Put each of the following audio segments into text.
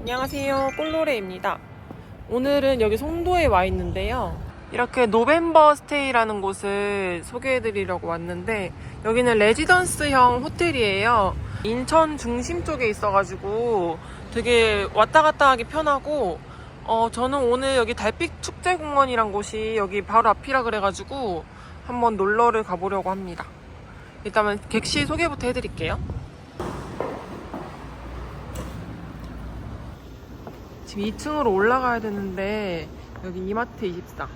안녕하세요. 꼴로레입니다. 오늘은 여기 송도에 와 있는데요. 이렇게 노벤버 스테이라는 곳을 소개해드리려고 왔는데 여기는 레지던스형 호텔이에요. 인천 중심 쪽에 있어가지고 되게 왔다 갔다 하기 편하고 어, 저는 오늘 여기 달빛 축제공원이란 곳이 여기 바로 앞이라 그래가지고 한번 놀러를 가보려고 합니다. 일단은 객실 소개부터 해드릴게요. 지금 2층으로 올라가야 되는데 여기 이마트 24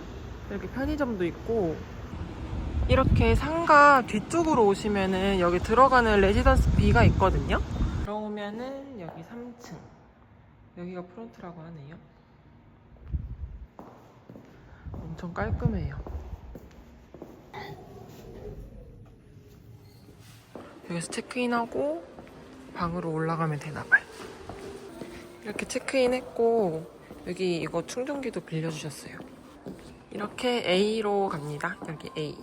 이렇게 편의점도 있고 이렇게 상가 뒤쪽으로 오시면은 여기 들어가는 레지던스 B가 있거든요. 들어오면은 여기 3층 여기가 프론트라고 하네요. 엄청 깔끔해요. 여기서 체크인하고 방으로 올라가면 되나봐요. 이렇게 체크인 했고 여기 이거 충전기도 빌려주셨어요. 이렇게 A로 갑니다. 여기 A.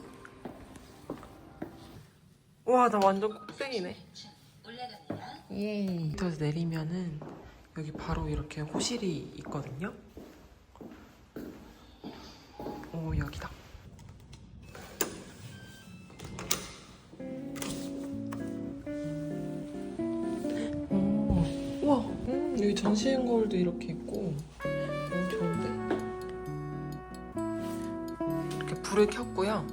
와, 나 완전 꼭대기네. 예. 밑에서 내리면은 여기 바로 이렇게 호실이 있거든요. 오, 여기다. 여기 전시행 거울도 이렇게 있고 너무 좋은데? 이렇게 불을 켰고요.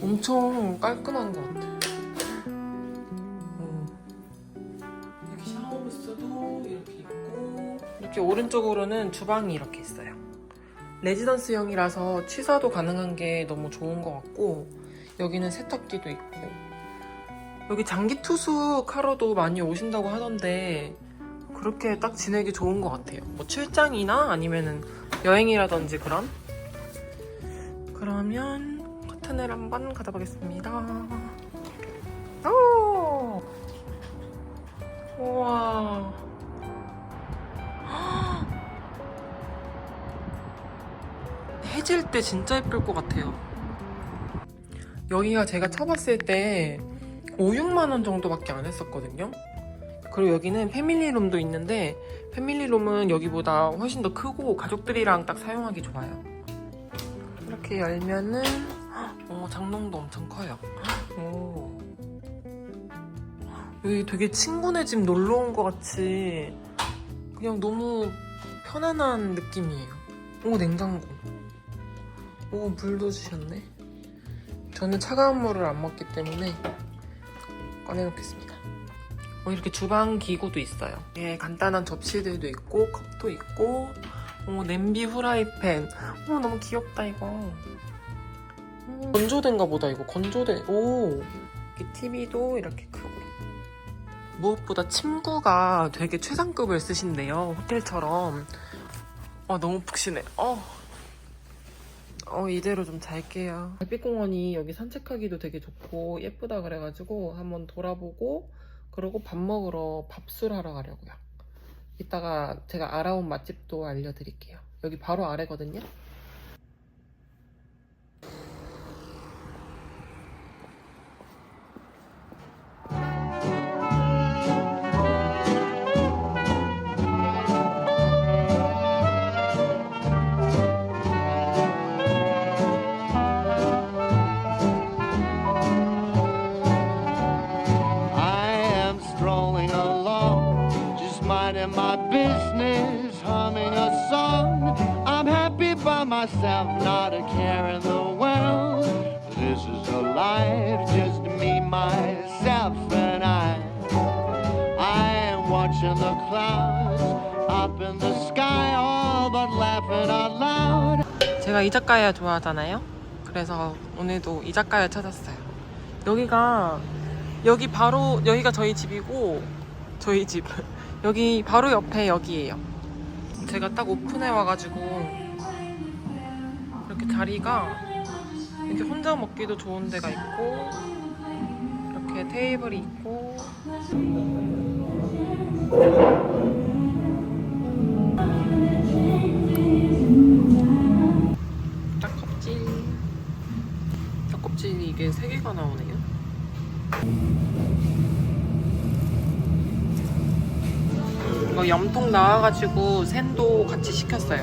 엄청 깔끔한 것 같아요. 음. 여기 샤워부스도 이렇게 있고 이렇게 오른쪽으로는 주방이 이렇게 있어요. 레지던스형이라서 취사도 가능한 게 너무 좋은 것 같고 여기는 세탁기도 있고 여기 장기 투숙하러도 많이 오신다고 하던데 그렇게 딱 지내기 좋은 것 같아요. 뭐 출장이나 아니면은 여행이라든지 그런. 그러면 커튼을 한번 걷어보겠습니다. 오! 우와. 해질 때 진짜 예쁠 것 같아요. 여기가 제가 쳐봤을 때 5, 6만 원 정도밖에 안 했었거든요. 그리고 여기는 패밀리룸도 있는데 패밀리룸은 여기보다 훨씬 더 크고 가족들이랑 딱 사용하기 좋아요. 이렇게 열면은 어, 장롱도 엄청 커요. 오. 여기 되게 친구네 집 놀러 온 것 같이 그냥 너무 편안한 느낌이에요. 오 냉장고. 오 물도 주셨네. 저는 차가운 물을 안 먹기 때문에 꺼내놓겠습니다. 어, 이렇게 주방 기구도 있어요. 예, 간단한 접시들도 있고 컵도 있고 어, 냄비 후라이팬. 어, 너무 귀엽다 이거. 음, 건조된가 보다 이거 건조돼. 오, 이렇게 TV도 이렇게 크고. 무엇보다 침구가 되게 최상급을 쓰신대요. 호텔처럼. 어, 너무 푹신해. 어. 어, 이대로 좀 잘게요. 달빛공원이 여기 산책하기도 되게 좋고 예쁘다 그래가지고 한번 돌아보고 그러고 밥 먹으러 밥술 하러 가려고요. 이따가 제가 알아온 맛집도 알려드릴게요. 여기 바로 아래거든요. Myself, not a care in the world. This is a life, just me, myself, and I. I am watching the clouds up in the sky, all but laughing out loud. 제가 이자카야 좋아하잖아요. 그래서 오늘도 이자카야 찾았어요. 여기가 여기 바로 여기가 저희 집이고 저희 집 여기 바로 옆에 여기예요. 제가 딱 오픈해 와가지고 이렇게 자리가 이렇게 혼자 먹기도 좋은 데가 있고 이렇게 테이블이 있고 짝껍질 짝껍질이 이게 세 개가 나오네요. 뭔가 이거 염통 나와가지고 샌도 같이 시켰어요.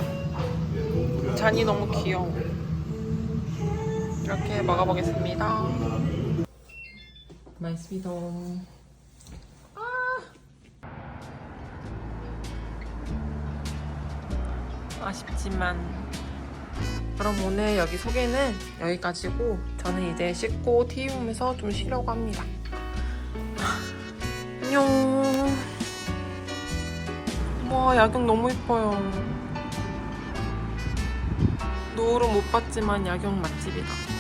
잔이 너무 귀여워. 이렇게 먹어보겠습니다. 맛있습니다. 아! 아쉽지만 그럼 오늘 여기 소개는 여기까지고 저는 이제 씻고 TV보면서 좀 쉬려고 합니다. 안녕. 와 야경 너무 이뻐요. 노을은 못 봤지만 야경 맛집이다.